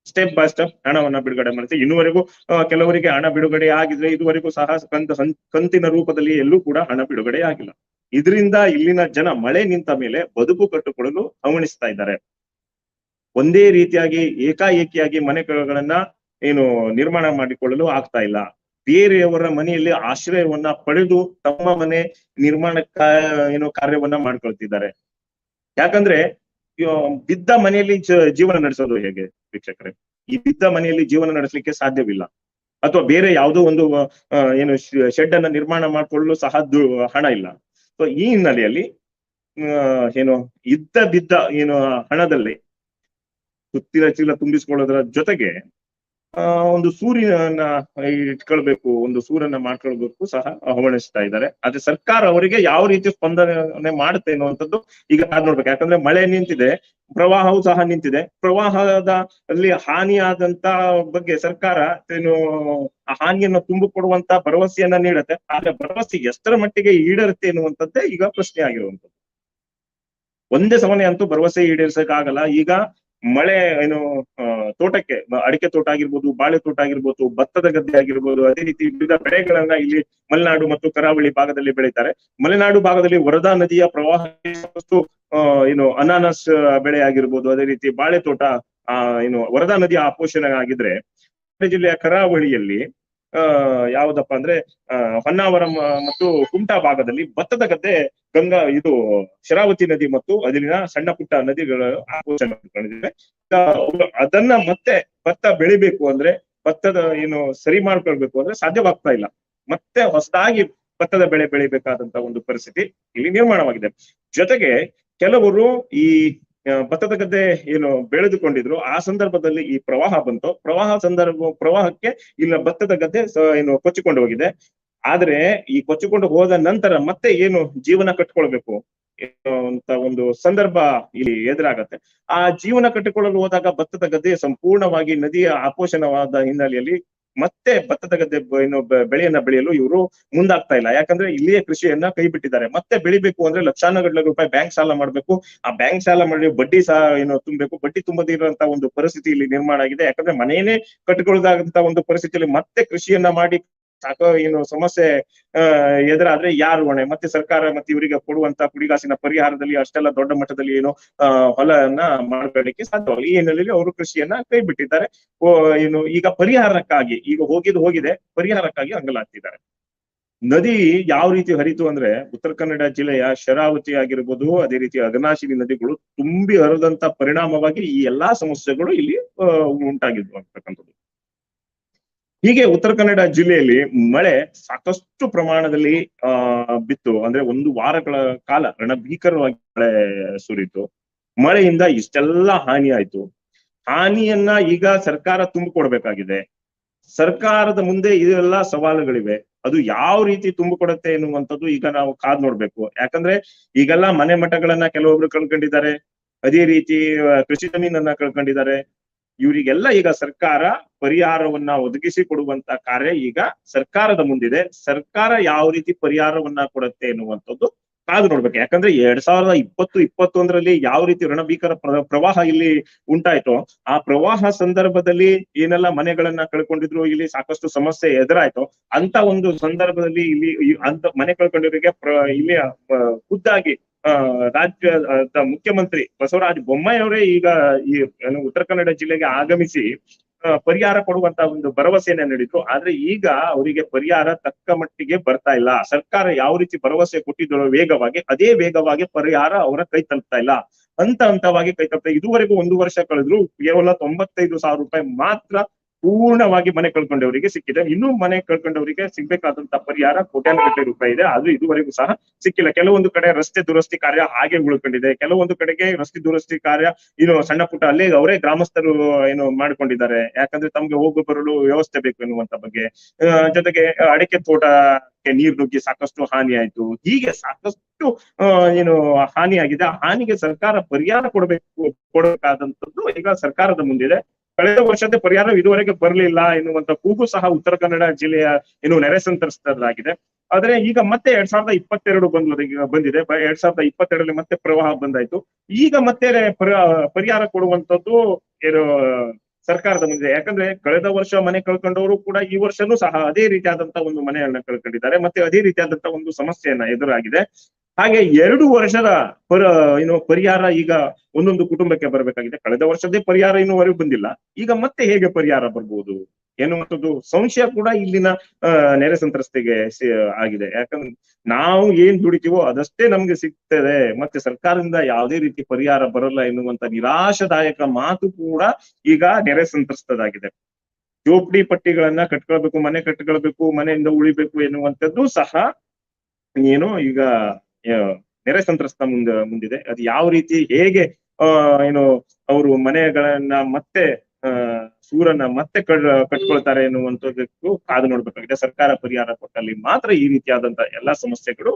ಸ್ಟೆಪ್ ಬೈ ಸ್ಟೆಪ್ ಹಣವನ್ನ ಬಿಡುಗಡೆ ಮಾಡುತ್ತೆ. ಇನ್ನುವರೆಗೂ ಕೆಲವರಿಗೆ ಹಣ ಬಿಡುಗಡೆ ಆಗಿದ್ರೆ ಇದುವರೆಗೂ ಸಹ ಕಂತ, ಕಂತಿನ ರೂಪದಲ್ಲಿ ಎಲ್ಲೂ ಕೂಡ ಹಣ ಬಿಡುಗಡೆ ಆಗಿಲ್ಲ. ಇದರಿಂದ ಇಲ್ಲಿನ ಜನ ಮಳೆ ನಿಂತ ಮೇಲೆ ಬದುಕು ಕಟ್ಟುಕೊಳ್ಳಲು ಹವಣಿಸ್ತಾ ಇದ್ದಾರೆ. ಒಂದೇ ರೀತಿಯಾಗಿ ಏಕಾಏಕಿಯಾಗಿ ಮನೆಗಳನ್ನ ಏನು ನಿರ್ಮಾಣ ಮಾಡಿಕೊಳ್ಳಲು ಆಗ್ತಾ ಇಲ್ಲ. ಬೇರೆಯವರ ಮನೆಯಲ್ಲಿ ಆಶ್ರಯವನ್ನ ಪಡೆದು ತಮ್ಮ ಮನೆ ನಿರ್ಮಾಣ ಏನು ಕಾರ್ಯವನ್ನ ಮಾಡ್ಕೊಳ್ತಿದ್ದಾರೆ. ಯಾಕಂದ್ರೆ ಬಿದ್ದ ಮನೆಯಲ್ಲಿ ಜೀವನ ನಡೆಸೋದು ಹೇಗೆ ವೀಕ್ಷಕರೇ? ಈ ಬಿದ್ದ ಮನೆಯಲ್ಲಿ ಜೀವನ ನಡೆಸಲಿಕ್ಕೆ ಸಾಧ್ಯವಿಲ್ಲ. ಅಥವಾ ಬೇರೆ ಯಾವುದೋ ಒಂದು ಏನು ಶೆಡ್ ಅನ್ನ ನಿರ್ಮಾಣ ಮಾಡಿಕೊಳ್ಳಲು ಸಹ ಹಣ ಇಲ್ಲ. ಸೊ ಈ ಹಿನ್ನೆಲೆಯಲ್ಲಿ ಏನು, ಇದ್ದ ಬಿದ್ದ, ಏನು ಹಣದಲ್ಲಿ ಸುತ್ತಿನ ಚೀಲ ತುಂಬಿಸಿಕೊಳ್ಳೋದ್ರ ಜೊತೆಗೆ ಆ, ಒಂದು ಸೂರ್ಯನ ಇಟ್ಕೊಳ್ಬೇಕು, ಒಂದು ಸೂರ್ಯನ ಮಾಡ್ಕೊಳ್ಬೇಕು ಸಹ ಹವಣಿಸ್ತಾ ಇದ್ದಾರೆ. ಆದ್ರೆ ಸರ್ಕಾರ ಅವರಿಗೆ ಯಾವ ರೀತಿ ಸ್ಪಂದನೆ ಮಾಡುತ್ತೆ ಅನ್ನುವಂಥದ್ದು ಈಗ ಕಾದ್ ನೋಡ್ಬೇಕು. ಯಾಕಂದ್ರೆ ಮಳೆ ನಿಂತಿದೆ, ಪ್ರವಾಹವು ಸಹ ನಿಂತಿದೆ. ಪ್ರವಾಹದ ಅಲ್ಲಿ ಹಾನಿಯಾದಂತ ಬಗ್ಗೆ ಸರ್ಕಾರ ಏನು, ಆ ಹಾನಿಯನ್ನು ತುಂಬಿಕೊಡುವಂತ ಭರವಸೆಯನ್ನ ನೀಡುತ್ತೆ. ಆದ್ರೆ ಭರವಸೆ ಎಷ್ಟರ ಮಟ್ಟಿಗೆ ಈಡೇರುತ್ತೆ ಎನ್ನುವಂಥದ್ದೇ ಈಗ ಪ್ರಶ್ನೆ ಆಗಿರುವಂತದ್ದು ಒಂದೇ ಸಮನೆ ಅಂತೂ ಭರವಸೆ ಈಡೇರಿಸಕ್ಕಾಗಲ್ಲ. ಈಗ ಮಳೆ ಏನು ತೋಟಕ್ಕೆ ಅಡಿಕೆ ತೋಟ ಆಗಿರ್ಬೋದು, ಬಾಳೆ ತೋಟ ಆಗಿರ್ಬೋದು, ಭತ್ತದ ಗದ್ದೆ ಆಗಿರ್ಬೋದು, ಅದೇ ರೀತಿ ವಿವಿಧ ಬೆಳೆಗಳನ್ನ ಇಲ್ಲಿ ಮಲೆನಾಡು ಮತ್ತು ಕರಾವಳಿ ಭಾಗದಲ್ಲಿ ಬೆಳೀತಾರೆ. ಮಲೆನಾಡು ಭಾಗದಲ್ಲಿ ವರದಾ ನದಿಯ ಪ್ರವಾಹ ಏನು, ಅನಾನಸ್ ಬೆಳೆ ಆಗಿರ್ಬೋದು, ಅದೇ ರೀತಿ ಬಾಳೆ ತೋಟ, ಆ, ಏನು, ವರದಾ ನದಿಯ ಆಪೋಷಣ ಆಗಿದ್ರೆ, ಜಿಲ್ಲೆಯ ಕರಾವಳಿಯಲ್ಲಿ ಯಾವ್ದಪ್ಪ ಅಂದ್ರೆ ಹೊನ್ನಾವರ ಮತ್ತು ಕುಮಟಾ ಭಾಗದಲ್ಲಿ ಭತ್ತದ ಗದ್ದೆ, ಗಂಗಾ, ಇದು ಶರಾವತಿ ನದಿ ಮತ್ತು ಅಲ್ಲಿನ ಸಣ್ಣ ಪುಟ್ಟ ನದಿಗಳು ಅದನ್ನ ಮತ್ತೆ ಭತ್ತ ಬೆಳಿಬೇಕು ಅಂದ್ರೆ, ಭತ್ತದ ಏನು ಸರಿ ಮಾಡ್ಕೊಳ್ಬೇಕು ಅಂದ್ರೆ ಸಾಧ್ಯವಾಗ್ತಾ ಇಲ್ಲ. ಮತ್ತೆ ಹೊಸದಾಗಿ ಭತ್ತದ ಬೆಳೆ ಬೆಳಿಬೇಕಾದಂತ ಒಂದು ಪರಿಸ್ಥಿತಿ ಇಲ್ಲಿ ನಿರ್ಮಾಣವಾಗಿದೆ. ಜೊತೆಗೆ ಕೆಲವರು ಈ ಭತ್ತದ ಗದ್ದೆ ಏನು ಬೆಳೆದುಕೊಂಡಿದ್ರು, ಆ ಸಂದರ್ಭದಲ್ಲಿ ಈ ಪ್ರವಾಹ ಬಂತು. ಪ್ರವಾಹ ಸಂದರ್ಭ, ಪ್ರವಾಹಕ್ಕೆ ಇಲ್ಲ ಭತ್ತದ ಗದ್ದೆ ಏನು ಕೊಚ್ಚಿಕೊಂಡು ಹೋಗಿದೆ. ಆದ್ರೆ ಈ ಕೊಚ್ಚಿಕೊಂಡು ಹೋದ ನಂತರ ಮತ್ತೆ ಏನು ಜೀವನ ಕಟ್ಕೊಳ್ಬೇಕು ಅಂತ ಒಂದು ಸಂದರ್ಭ ಇಲ್ಲಿ ಎದುರಾಗತ್ತೆ. ಆ ಜೀವನ ಕಟ್ಟಿಕೊಳ್ಳಲು ಹೋದಾಗ ಭತ್ತದ ಗದ್ದೆ ಸಂಪೂರ್ಣವಾಗಿ ನದಿಯ ಆಪೋಷಣವಾದ ಹಿನ್ನೆಲೆಯಲ್ಲಿ ಮತ್ತೆ ಭತ್ತದ ಗದ್ದೆ ಏನು ಬೆಳೆಯನ್ನ ಬೆಳೆಯಲು ಇವರು ಮುಂದಾಗ್ತಾ ಇಲ್ಲ. ಯಾಕಂದ್ರೆ ಇಲ್ಲಿಯೇ ಕೃಷಿಯನ್ನ ಕೈ ಬಿಟ್ಟಿದ್ದಾರೆ ಮತ್ತೆ ಬೆಳಿಬೇಕು ಅಂದ್ರೆ ಲಕ್ಷಾನುಗಟ್ಟಲೆ ರೂಪಾಯಿ ಬ್ಯಾಂಕ್ ಸಾಲ ಮಾಡ್ಬೇಕು. ಆ ಬ್ಯಾಂಕ್ ಸಾಲ ಮಾಡಿ ಬಡ್ಡಿ ಸಹ ಏನು ತುಂಬಬೇಕು. ಬಡ್ಡಿ ತುಂಬದಿರುವಂತಹ ಒಂದು ಪರಿಸ್ಥಿತಿ ಇಲ್ಲಿ ನಿರ್ಮಾಣ ಆಗಿದೆ. ಯಾಕಂದ್ರೆ ಮನೆಯೇ ಕಟ್ಟಿಕೊಳ್ಳದಂತ ಒಂದು ಪರಿಸ್ಥಿತಿಯಲ್ಲಿ ಮತ್ತೆ ಕೃಷಿಯನ್ನ ಮಾಡಿ ಸಾಕೋ ಏನು ಸಮಸ್ಯೆ ಎದುರಾದ್ರೆ ಯಾರು ಹೊಣೆ? ಮತ್ತೆ ಸರ್ಕಾರ ಮತ್ತೆ ಇವರಿಗೆ ಕೊಡುವಂತ ಕುಡಿಗಾಸಿನ ಪರಿಹಾರದಲ್ಲಿ ಅಷ್ಟೆಲ್ಲ ದೊಡ್ಡ ಮಟ್ಟದಲ್ಲಿ ಏನು ಹೊಲನ ಮಾಡಬೇಡಕ್ಕೆ ಸಾಧ್ಯವಾಗಲಿ ಈ ಹಿನ್ನೆಲೆಯಲ್ಲಿ ಅವರು ಕೃಷಿಯನ್ನ ಕೈ ಬಿಟ್ಟಿದ್ದಾರೆ ಏನು ಈಗ ಪರಿಹಾರಕ್ಕಾಗಿ, ಈಗ ಹೋಗಿದ್ದು ಹೋಗಿದೆ, ಪರಿಹಾರಕ್ಕಾಗಿ ಅಂಗಲಾಗ್ತಿದ್ದಾರೆ. ನದಿ ಯಾವ ರೀತಿ ಹರಿತು ಅಂದ್ರೆ, ಉತ್ತರ ಕನ್ನಡ ಜಿಲ್ಲೆಯ ಶರಾವತಿ ಆಗಿರ್ಬೋದು, ಅದೇ ರೀತಿ ಅಘನಾಶಿನಿ ನದಿಗಳು ತುಂಬಿ ಹರಿದಂತ ಪರಿಣಾಮವಾಗಿ ಈ ಎಲ್ಲಾ ಸಮಸ್ಯೆಗಳು ಇಲ್ಲಿ ಉಂಟಾಗಿದ್ವು ಅಂತಕ್ಕಂಥದ್ದು. ಹೀಗೆ ಉತ್ತರ ಕನ್ನಡ ಜಿಲ್ಲೆಯಲ್ಲಿ ಮಳೆ ಸಾಕಷ್ಟು ಪ್ರಮಾಣದಲ್ಲಿ, ಆ, ಬಿತ್ತು. ಅಂದ್ರೆ ಒಂದು ವಾರಗಳ ಕಾಲ ರಣಭೀಕರವಾಗಿ ಮಳೆ ಸುರಿತು ಮಳೆಯಿಂದ ಇಷ್ಟೆಲ್ಲ ಹಾನಿ ಆಯ್ತು. ಹಾನಿಯನ್ನ ಈಗ ಸರ್ಕಾರ ತುಂಬಿಕೊಡ್ಬೇಕಾಗಿದೆ. ಸರ್ಕಾರದ ಮುಂದೆ ಇದೆಲ್ಲ ಸವಾಲುಗಳಿವೆ. ಅದು ಯಾವ ರೀತಿ ತುಂಬಿಕೊಡುತ್ತೆ ಎನ್ನುವಂಥದ್ದು ಈಗ ನಾವು ಕಾದ್ ನೋಡ್ಬೇಕು. ಯಾಕಂದ್ರೆ ಈಗೆಲ್ಲ ಮನೆ ಮಠಗಳನ್ನ ಕೆಲವೊಬ್ರು ಕಳ್ಕೊಂಡಿದ್ದಾರೆ. ಅದೇ ರೀತಿ ಕೃಷಿ ಜಮೀನನ್ನ ಕಳ್ಕೊಂಡಿದ್ದಾರೆ. ಇವರಿಗೆಲ್ಲ ಈಗ ಸರ್ಕಾರ ಪರಿಹಾರವನ್ನ ಒದಗಿಸಿ ಕೊಡುವಂತ ಕಾರ್ಯ ಈಗ ಸರ್ಕಾರದ ಮುಂದಿದೆ. ಸರ್ಕಾರ ಯಾವ ರೀತಿ ಪರಿಹಾರವನ್ನ ಕೊಡುತ್ತೆ ಎನ್ನುವಂಥದ್ದು ಕಾದು ನೋಡ್ಬೇಕು. ಯಾಕಂದ್ರೆ ಎರಡ್ ಸಾವಿರದ ಇಪ್ಪತ್ತು, ಇಪ್ಪತ್ತೊಂದರಲ್ಲಿ ಯಾವ ರೀತಿ ಋಣಭೀಕರ ಪ್ರ- ಪ್ರವಾಹ ಇಲ್ಲಿ ಉಂಟಾಯ್ತೋ, ಆ ಪ್ರವಾಹ ಸಂದರ್ಭದಲ್ಲಿ ಏನೆಲ್ಲ ಮನೆಗಳನ್ನ ಕಳ್ಕೊಂಡಿದ್ರು, ಇಲ್ಲಿ ಸಾಕಷ್ಟು ಸಮಸ್ಯೆ ಎದುರಾಯ್ತು, ಅಂತ ಒಂದು ಸಂದರ್ಭದಲ್ಲಿ ಇಲ್ಲಿ ಅಂತ ಮನೆ ಕಳ್ಕೊಂಡಿರೋರಿಗೆ ಇಲ್ಲಿ ಖುದ್ದಾಗಿ ರಾಜ್ಯ ಮುಖ್ಯಮಂತ್ರಿ ಬಸವರಾಜ ಬೊಮ್ಮಾಯಿ ಅವರೇ ಈಗ ಈ, ಏನು ಉತ್ತರ ಕನ್ನಡ ಜಿಲ್ಲೆಗೆ ಆಗಮಿಸಿ ಪರಿಹಾರ ಕೊಡುವಂತ ಒಂದು ಭರವಸೆಯನ್ನ ನೀಡಿದ್ರು. ಆದ್ರೆ ಈಗ ಅವರಿಗೆ ಪರಿಹಾರ ತಕ್ಕ ಮಟ್ಟಿಗೆ ಬರ್ತಾ ಇಲ್ಲ. ಸರ್ಕಾರ ಯಾವ ರೀತಿ ಭರವಸೆ ಕೊಟ್ಟಿದ್ರು ವೇಗವಾಗಿ, ಅದೇ ವೇಗವಾಗಿ ಪರಿಹಾರ ಅವರ ಕೈ ತಲುಪ್ತಾ ಇಲ್ಲ. ಹಂತ ಹಂತವಾಗಿ ಕೈ ತಲುಪ್ತಾ ಇದುವರೆಗೂ ಒಂದು ವರ್ಷ ಕಳೆದ್ರು ಕೇವಲ ತೊಂಬತ್ತೈದು ಸಾವಿರ ರೂಪಾಯಿ ಮಾತ್ರ ಪೂರ್ಣವಾಗಿ ಮನೆ ಕಳ್ಕೊಂಡವರಿಗೆ ಸಿಕ್ಕಿದೆ. ಇನ್ನೂ ಮನೆ ಕಳ್ಕೊಂಡವರಿಗೆ ಸಿಗ್ಬೇಕಾದಂತ ಪರಿಹಾರ ಕೋಟ್ಯಾಂತರ ರೂಪಾಯಿ ಇದೆ. ಅದು ಇದುವರೆಗೂ ಸಹ ಸಿಕ್ಕಿಲ್ಲ. ಕೆಲವೊಂದು ಕಡೆ ರಸ್ತೆ ದುರಸ್ತಿ ಕಾರ್ಯ ಹಾಗೆ ಉಳ್ಕೊಂಡಿದೆ. ಕೆಲವೊಂದು ಕಡೆಗೆ ರಸ್ತೆ ದುರಸ್ತಿ ಕಾರ್ಯ ಏನು ಸಣ್ಣ ಪುಟ್ಟ ಅಲ್ಲೇ ಅವರೇ ಗ್ರಾಮಸ್ಥರು ಏನು ಮಾಡ್ಕೊಂಡಿದ್ದಾರೆ. ಯಾಕಂದ್ರೆ ತಮ್ಗೆ ಹೋಗು ಬರಲು ವ್ಯವಸ್ಥೆ ಬೇಕು ಎನ್ನುವಂತ ಬಗ್ಗೆ. ಜೊತೆಗೆ ಅಡಿಕೆ ತೋಟಕ್ಕೆ ನೀರು ನುಗ್ಗಿ ಸಾಕಷ್ಟು ಹಾನಿ ಆಯ್ತು. ಹೀಗೆ ಸಾಕಷ್ಟು ಏನು ಹಾನಿಯಾಗಿದೆ. ಆ ಹಾನಿಗೆ ಸರ್ಕಾರ ಪರಿಹಾರ ಕೊಡಬೇಕು, ಕೊಡಬೇಕಾದಂತದ್ದು ಈಗ ಸರ್ಕಾರದ ಮುಂದಿದೆ. ಕಳೆದ ವರ್ಷದ ಪರಿಹಾರ ಇದುವರೆಗೆ ಬರಲಿಲ್ಲ ಎನ್ನುವಂತ ಕೂಗು ಸಹ ಉತ್ತರ ಕನ್ನಡ ಜಿಲ್ಲೆಯ ಏನು ನೆರೆ ಸಂತ್ರಸ್ತರಾಗಿದೆ. ಆದ್ರೆ ಈಗ ಮತ್ತೆ ಎರಡ್ ಸಾವಿರದ ಇಪ್ಪತ್ತೆರಡು ಬಂದು ಬಂದಿದೆ. ಎರಡ್ ಸಾವಿರದ ಇಪ್ಪತ್ತೆರಡರಲ್ಲಿ ಮತ್ತೆ ಪ್ರವಾಹ ಬಂದಾಯ್ತು. ಈಗ ಮತ್ತೆ ಪರ- ಪರಿಹಾರ ಕೊಡುವಂತದ್ದು ಏನು, ಸರ್ಕಾರದ ಮುಂದೆ. ಯಾಕಂದ್ರೆ ಕಳೆದ ವರ್ಷ ಮನೆ ಕಳ್ಕೊಂಡವರು ಕೂಡ ಈ ವರ್ಷನೂ ಸಹ ಅದೇ ರೀತಿಯಾದಂತಹ ಒಂದು ಮನೆಯನ್ನ ಕಳ್ಕೊಂಡಿದ್ದಾರೆ. ಮತ್ತೆ ಅದೇ ರೀತಿಯಾದಂತಹ ಒಂದು ಸಮಸ್ಯೆಯನ್ನ ಎದುರಾಗಿದೆ. ಹಾಗೆ ಎರಡು ವರ್ಷದ ಪರ ಏನು ಪರಿಹಾರ ಈಗ ಒಂದೊಂದು ಕುಟುಂಬಕ್ಕೆ ಬರಬೇಕಾಗಿದೆ. ಕಳೆದ ವರ್ಷದೇ ಪರಿಹಾರ ಇನ್ನೂವರೆಗೂ ಬಂದಿಲ್ಲ. ಈಗ ಮತ್ತೆ ಹೇಗೆ ಪರಿಹಾರ ಬರ್ಬೋದು? ಎನ್ನುವಂಥದ್ದು ಸಂಶಯ ಕೂಡ ಇಲ್ಲಿನ ನೆರೆ ಸಂತ್ರಸ್ತೆಗೆ ಆಗಿದೆ. ಯಾಕಂದ್ರೆ ನಾವು ಏನ್ ದುಡಿತೀವೋ ಅದಷ್ಟೇ ನಮ್ಗೆ ಸಿಗ್ತದೆ. ಮತ್ತೆ ಸರ್ಕಾರದಿಂದ ಯಾವುದೇ ರೀತಿ ಪರಿಹಾರ ಬರಲ್ಲ ಎನ್ನುವಂತ ನಿರಾಶದಾಯಕ ಮಾತು ಕೂಡ ಈಗ ನೆರೆ ಸಂತ್ರಸ್ತದಾಗಿದೆ. ಜೋಪಡಿ ಪಟ್ಟಿಗಳನ್ನ ಕಟ್ಕೊಳ್ಬೇಕು, ಮನೆ ಕಟ್ಕೊಳ್ಬೇಕು, ಮನೆಯಿಂದ ಉಳಿಬೇಕು ಎನ್ನುವಂಥದ್ದು ಸಹ ಏನು ಈಗ ನೆರೆ ಸಂತ್ರಸ್ತ ಮುಂದ, ಮುಂದಿದೆ. ಅದು ಯಾವ ರೀತಿ, ಹೇಗೆ ಏನು, ಅವರು ಮನೆಗಳನ್ನ ಮತ್ತೆ ಸೂರನ್ನ ಮತ್ತೆ ಕಡ್, ಕಟ್ಕೊಳ್ತಾರೆ ಎನ್ನುವಂಥದ್ದಕ್ಕೂ ಕಾದು ನೋಡ್ಬೇಕಾಗಿದೆ. ಸರ್ಕಾರ ಪರಿಹಾರ ಕೊಟ್ಟಲ್ಲಿ ಮಾತ್ರ ಈ ರೀತಿಯಾದಂತ ಎಲ್ಲಾ ಸಮಸ್ಯೆಗಳು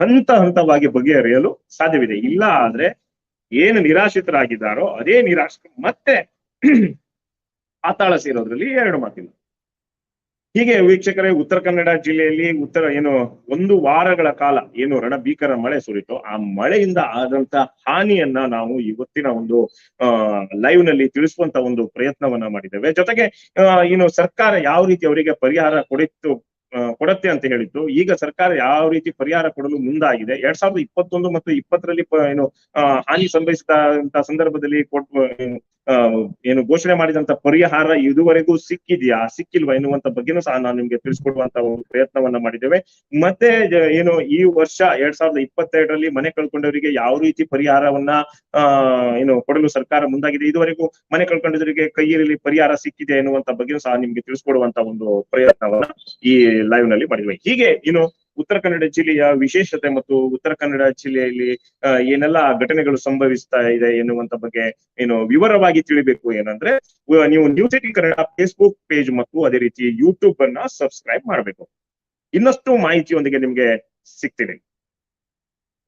ಹಂತ ಹಂತವಾಗಿ ಬಗೆಹರಿಯಲು ಸಾಧ್ಯವಿದೆ. ಇಲ್ಲ ಆದ್ರೆ ಏನು ನಿರಾಶ್ರಿತರಾಗಿದ್ದಾರೋ, ಅದೇ ನಿರಾಶ ಮತ್ತೆ ಪಾತಾಳ ಸೇರೋದ್ರಲ್ಲಿ ಎರಡು ಮಾತಿಲ್ಲ. ಹೀಗೆ ವೀಕ್ಷಕರೇ, ಉತ್ತರ ಕನ್ನಡ ಜಿಲ್ಲೆಯಲ್ಲಿ ಉತ್ತರ ಏನು, ಒಂದು ವಾರಗಳ ಕಾಲ ಏನು ರಣಭೀಕರ ಮಳೆ ಸುರಿತು, ಆ ಮಳೆಯಿಂದ ಆದಂತ ಹಾನಿಯನ್ನ ನಾವು ಇವತ್ತಿನ ಒಂದು ಲೈವ್ನಲ್ಲಿ ತಿಳಿಸುವಂತ ಒಂದು ಪ್ರಯತ್ನವನ್ನ ಮಾಡಿದ್ದೇವೆ. ಜೊತೆಗೆ ಏನು ಸರ್ಕಾರ ಯಾವ ರೀತಿ ಅವರಿಗೆ ಪರಿಹಾರ ಕೊಡಿತ್ತು ಕೊಡತ್ತೆ ಅಂತ ಹೇಳಿತ್ತು ಈಗ ಸರ್ಕಾರ ಯಾವ ರೀತಿ ಪರಿಹಾರ ಕೊಡಲು ಮುಂದಾಗಿದೆ? ಎರಡ್ ಸಾವಿರದ ಇಪ್ಪತ್ತೊಂದು ಮತ್ತು ಇಪ್ಪತ್ತರಲ್ಲಿ ಏನು ಹಾನಿ ಸಂಭವಿಸಿದಂತ ಸಂದರ್ಭದಲ್ಲಿ ಕೊಟ್ ಏನು, ಘೋಷಣೆ ಮಾಡಿದಂತ ಪರಿಹಾರ ಇದುವರೆಗೂ ಸಿಕ್ಕಿದ್ಯಾ? ಸಿಕ್ಕಿಲ್ವಾ ಎನ್ನುವಂತ ಬಗ್ಗೆನೂ ಸಹ ನಾನು ನಿಮ್ಗೆ ತಿಳಿಸ್ಕೊಡುವಂತ ಒಂದು ಪ್ರಯತ್ನವನ್ನ ಮಾಡಿದ್ದೇವೆ. ಮತ್ತೆ ಏನು ಈ ವರ್ಷ ಎರಡ್ ಸಾವಿರದ ಇಪ್ಪತ್ತೆರಡರಲ್ಲಿ ಮನೆ ಕಳ್ಕೊಂಡವರಿಗೆ ಯಾವ ರೀತಿ ಪರಿಹಾರವನ್ನ ಏನು ಕೊಡಲು ಸರ್ಕಾರ ಮುಂದಾಗಿದೆ? ಇದುವರೆಗೂ ಮನೆ ಕಳ್ಕೊಂಡವರಿಗೆ ಕೈಯಲ್ಲಿ ಪರಿಹಾರ ಸಿಕ್ಕಿದೆ ಎನ್ನುವಂತ ಬಗ್ಗೆನೂ ಸಹ ನಿಮ್ಗೆ ತಿಳಿಸ್ಕೊಡುವಂತ ಒಂದು ಪ್ರಯತ್ನವನ್ನ ಈ ಲೈವ್ನಲ್ಲಿ ಮಾಡಿದ್ವಿ. ಹೀಗೆ ಇನ್ನು ಉತ್ತರ ಕನ್ನಡ ಜಿಲ್ಲೆಯ ವಿಶೇಷತೆ ಮತ್ತು ಉತ್ತರ ಕನ್ನಡ ಜಿಲ್ಲೆಯಲ್ಲಿ ಏನೆಲ್ಲಾ ಘಟನೆಗಳು ಸಂಭವಿಸ್ತಾ ಇದೆ ಎನ್ನುವಂತ ಬಗ್ಗೆ ಏನು ವಿವರವಾಗಿ ತಿಳಿಬೇಕು ಏನಂದ್ರೆ ನೀವು news eighteen Kannada Facebook page ಮತ್ತು ಅದೇ ರೀತಿ ಯೂಟ್ಯೂಬ್ ಅನ್ನ ಸಬ್ಸ್ಕ್ರೈಬ್ ಮಾಡಬೇಕು. ಇನ್ನಷ್ಟು ಮಾಹಿತಿಯೊಂದಿಗೆ ನಿಮ್ಗೆ ಸಿಗ್ತೀನಿ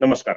ನಮಸ್ಕಾರ.